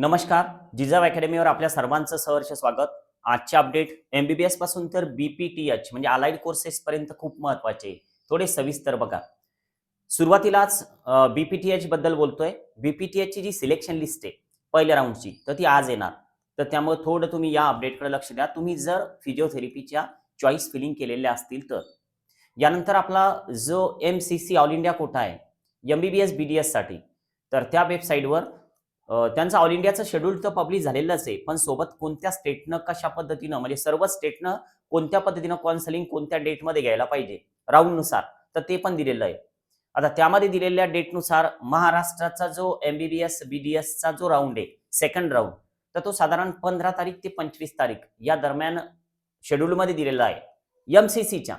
नमस्कार जिजाव अकॅडमीवर आपल्या सर्वांचं सहर्ष स्वागत. आजचे अपडेट एमबीबीएसपासून तर बीपीटीएच म्हणजे अलाइड कोर्सेस पर्यंत खूप महत्त्वाचे थोडे सविस्तर बघा. सुरुवातीलाच बीपीटीएच बद्दल बोलतोय. बीपीटीएच ची जी सिलेक्शन लिस्ट आहे पहिल्या राऊंडची तर ती आज येणार. तर त्यामुळे थोडं तुम्ही या अपडेटकडे लक्ष द्या. तुम्ही जर फिजिओथेरपीच्या चॉईस फिलिंग केलेल्या असतील तर. यानंतर आपला जो M C C all India quota आहे एमबीबीएस बीडीएससाठी तर त्या वेबसाईटवर त्यांचा ऑल इंडियाचं शेड्यूल तर पब्लिश झालेलंच आहे. पण सोबत कोणत्या स्टेटनं कशा पद्धतीनं म्हणजे सर्व स्टेटनं कोणत्या पद्धतीनं कॉन्सलिंग कोणत्या डेटमध्ये घ्यायला पाहिजे? राऊंडनुसार तर ते पण दिलेलं आहे. आता त्यामध्ये दिलेल्या डेटनुसार महाराष्ट्राचा जो एमबीबीएस बीडीएसचा जो राऊंड आहे सेकंड राऊंड तर तो साधारण पंधरा तारीख ते पंचवीस तारीख या दरम्यान शेड्यूलमध्ये दिलेला आहे. एम सी सीच्या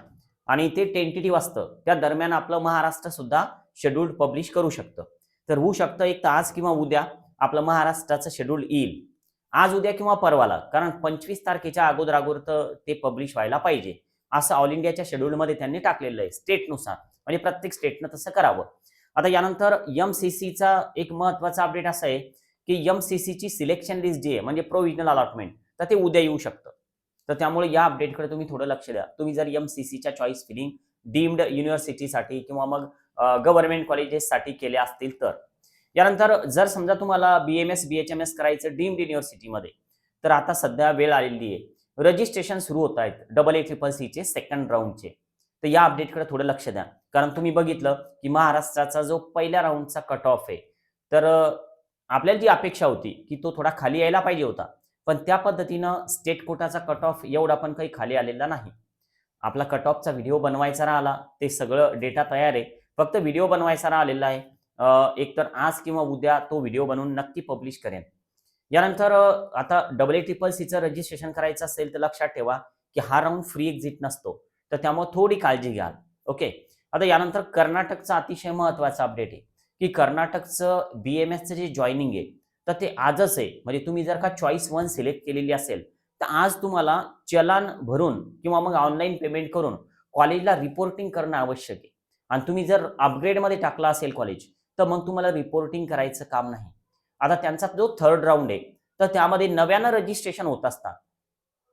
आणि ते टेंटेटिव्ह असतं. त्या दरम्यान आपलं महाराष्ट्र सुद्धा शेड्यूल पब्लिश करू शकतं. तर होऊ शकतं एक तर आज किंवा उद्या. आपलं महाराष्ट्राचं शेड्यूल येईल. आज उद्या किंवा परवाला कारण पंचवीस तारखेच्या अगोदर अगोदर तर ते पब्लिश व्हायला पाहिजे. असं ऑल इंडियाच्या शेड्यूलमध्ये त्यांनी टाकलेलं आहे स्टेटनुसार म्हणजे प्रत्येक स्टेटनं तसं करावं. आता यानंतर एम सी सीचा एक महत्त्वाचा अपडेट असा आहे की एम सी सीची सिलेक्शन लिस्ट जी आहे म्हणजे प्रोव्हिजनल अलॉटमेंट तर ते उद्या येऊ शकतं. तर त्यामुळे या अपडेटकडे तुम्ही थोडं लक्ष द्या. तुम्ही जर एम सी सीच्या चॉईस फिलिंग डीम्ड युनिव्हर्सिटीसाठी किंवा मग गव्हर्नमेंट कॉलेजेससाठी केले असतील तर. यानंतर जर समजा तुम्हाला B M S B H M S करायचं डीम्ड युनिव्हर्सिटीमध्ये तर आता सध्या वेळ आलेली आहे. रजिस्ट्रेशन सुरू होत आहेत. डबल ए ट्रिपल सीचे सेकंड राऊंडचे तर या अपडेटकडे थोडं लक्ष द्या. कारण तुम्ही बघितलं की महाराष्ट्राचा जो पहिल्या राऊंडचा कट ऑफ आहे तर आपल्याला जी अपेक्षा होती की तो थोडा खाली यायला पाहिजे होता. पण त्या पद्धतीनं स्टेट कोटाचा कट ऑफ एवढा पण काही खाली आलेला नाही. आपला कट ऑफचा व्हिडिओ बनवायचा राहिला ते सगळं डेटा तयार आहे. फक्त व्हिडिओ बनवायचा राहिलेला आहे. एकतर आज किंवा उद्या तो व्हिडिओ बनवून नक्की पब्लिश करेन. यानंतर आता डबल ए ट्रिपल सीचं रजिस्ट्रेशन करायचं असेल तर लक्षात ठेवा की हा राऊंड फ्री एक्झिट नसतो. तर त्यामुळे थोडी काळजी घ्याल. ओके? आता यानंतर कर्नाटकचा अतिशय महत्त्वाचा अपडेट आहे. की कर्नाटकचं बी एम एसचं जे जॉईनिंग आहे तर ते आजच आहे. म्हणजे तुम्ही जर का चॉईस वन सिलेक्ट केलेली असेल तर आज तुम्हाला चलान भरून किंवा मग ऑनलाईन पेमेंट करून कॉलेजला रिपोर्टिंग करणं आवश्यक आहे. आणि तुम्ही जर अपग्रेडमध्ये टाकला असेल कॉलेज तर मग तुम्हाला रिपोर्टिंग करायचं काम नाही. आता त्यांचा जो थर्ड राऊंड आहे तर त्यामध्ये नव्यानं रजिस्ट्रेशन होत असतात.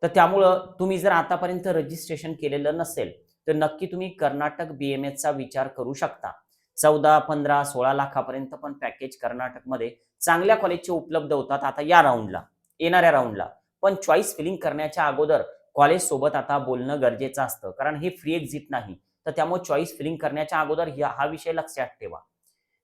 तर त्यामुळं तुम्ही जर आतापर्यंत रजिस्ट्रेशन केलेलं नसेल तर नक्की तुम्ही कर्नाटक बी एम एसचा विचार करू शकता. चौदा पंधरा सोळा लाखापर्यंत पण पॅकेज कर्नाटकमध्ये चांगल्या कॉलेजचे उपलब्ध होतात आता या राऊंडला येणाऱ्या राऊंडला पण चॉईस फिलिंग करण्याच्या अगोदर कॉलेज सोबत आता बोलणं गरजेचं असतं कारण हे फ्री एक्झिट नाही. तर त्यामुळे चॉईस फिलिंग करण्याच्या अगोदर हा विषय लक्षात ठेवा.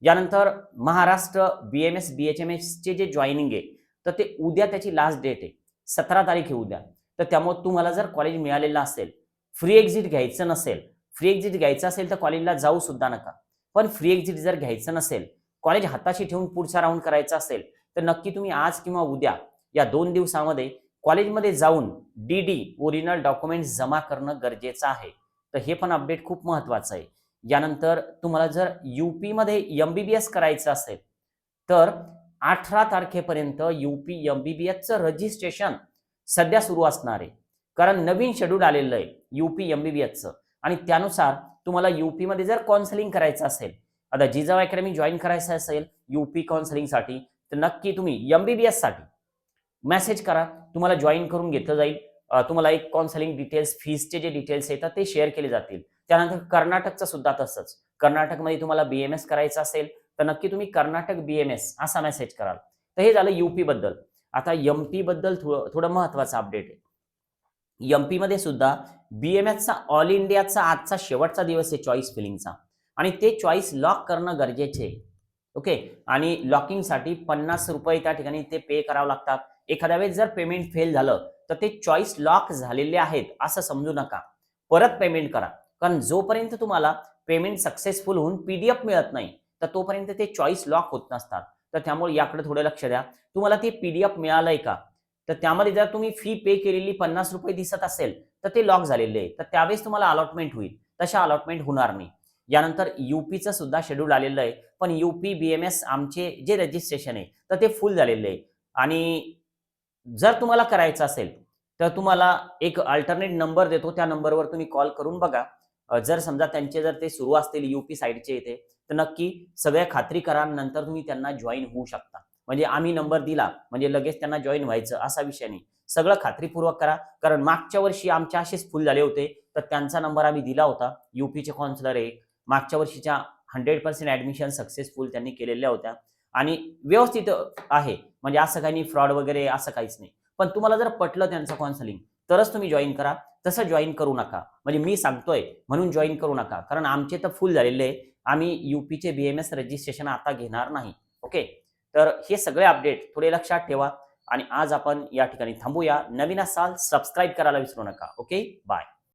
यानंतर Maharashtra B M S B H M एसचे जे जॉईनिंग आहे तर ते उद्या त्याची लास्ट डेट आहे. सतरा तारीख आहे उद्या. तर त्यामुळे तुम्हाला जर कॉलेज मिळालेलं असेल फ्री एक्झिट घ्यायचं नसेल फ्री एक्झिट घ्यायचं असेल तर कॉलेजला जाऊ सुद्धा नका. पण फ्री एक्झिट जर घ्यायचं नसेल कॉलेज हाताशी ठेवून पुढचा राऊंड करायचा असेल तर नक्की तुम्ही आज किंवा उद्या या दोन दिवसामध्ये कॉलेजमध्ये जाऊन डी डी ओरिजिनल डॉक्युमेंट जमा करणं गरजेचं आहे. तर हे पण अपडेट खूप महत्वाचं आहे. यानंतर तुम्हाला जर युपी मध्ये एमबीबीएस करायचं असेल तर अठरा तारखेपर्यंत युपी एमबीबीएसचं रजिस्ट्रेशन सध्या सुरू असणार आहे. कारण नवीन शेड्यूल आलेलं आहे युपी एमबीबीएसचं आणि त्यानुसार तुम्हाला यूपीमध्ये जर काउन्सिलिंग करायचं असेल आता जिजाव अकॅडमी जॉईन करायचं असेल युपी काउन्सिलिंगसाठी तर नक्की तुम्ही एमबीबीएससाठी मेसेज करा. तुम्हाला जॉईन करून घेतलं जाईल. तुम्हाला एक काउन्सिलिंग डिटेल्स फीजचे जे डिटेल्स येतात ते शेअर केले जातील. त्यानंतर कर्नाटकचं सुद्धा तसंच. कर्नाटकमध्ये तुम्हाला बीएमएस करायचं असेल तर नक्की तुम्ही कर्नाटक बीएमएस असा मेसेज कराल. तर हे झालं युपी बद्दल. आता एमपी बद्दल थोडं थोडं महत्वाचं अपडेट आहे. एमपी मध्ये सुद्धा बीएमएसचा ऑल इंडियाचा आजचा शेवटचा दिवस आहे चॉईस फिलिंगचा आणि ते चॉईस लॉक करणं गरजेचे आहे. ओके आणि लॉकिंगसाठी पन्नास रुपये त्या ठिकाणी ते पे करावं लागतात. एखाद्या वेळेस जर पेमेंट फेल झालं तर ते चॉईस लॉक झालेले आहेत असं समजू नका. परत पेमेंट करा. कारण जोपर्यंत तुम्हाला पेमेंट सक्सेसफुल होऊन पीडीएफ मिळत नाही तर तोपर्यंत ते चॉईस लॉक होत नसतात. तर त्यामुळे याकडे थोडं लक्ष द्या. तुम्हाला ते पीडीएफ मिळालंय का? तर त्यामध्ये जर तुम्ही फी पे केलेली पन्नास रुपये दिसत असेल तर ते लॉक झालेले आहे. तर त्यावेळेस तुम्हाला अलॉटमेंट होईल. तशा अलॉटमेंट होणार नाही. यानंतर युपीचं सुद्धा शेड्यूल आलेलं आहे. पण युपी बीएमएस आमचे जे रजिस्ट्रेशन आहे तर ते फुल झालेले आहे. आणि जर तुम्हाला करायचं असेल तर तुम्हाला एक अल्टरनेट नंबर देतो. त्या नंबरवर तुम्ही कॉल करून बघा. जर समजा त्यांचे जर ते सुरू असतील युपी साईडचे इथे तर नक्की सगळ्या खात्री करा नंतर तुम्ही त्यांना जॉईन होऊ शकता. म्हणजे आम्ही नंबर दिला म्हणजे लगेच त्यांना जॉईन व्हायचं असा विषय नाही. सगळं खात्रीपूर्वक करा कारण मागच्या वर्षी आमचे असेच फुल झाले होते तर त्यांचा नंबर आम्ही दिला होता. युपीचे कॉन्सलर आहे मागच्या वर्षीच्या हंड्रेड पर्सेंट ऍडमिशन सक्सेसफुल त्यांनी केलेल्या होत्या. आणि व्यवस्थित आहे म्हणजे असं काही नाही फ्रॉड वगैरे असं काहीच नाही. पण तुम्हाला जर पटलं त्यांचं कॉन्सलिंग तरच तुम्ही जॉईन करा. तसं जॉईन करू नका. म्हणजे मी सांगतोय म्हणून जॉईन करू नका. कारण आमचे तर फुल झालेले आहे. आम्ही युपीचे बी एम एस रजिस्ट्रेशन आता घेणार नाही. ओके तर हे सगळे अपडेट थोडे लक्षात ठेवा. आणि आज आपण या ठिकाणी थांबूया. नवीन असाल सबस्क्राईब करायला विसरू नका. Okay bye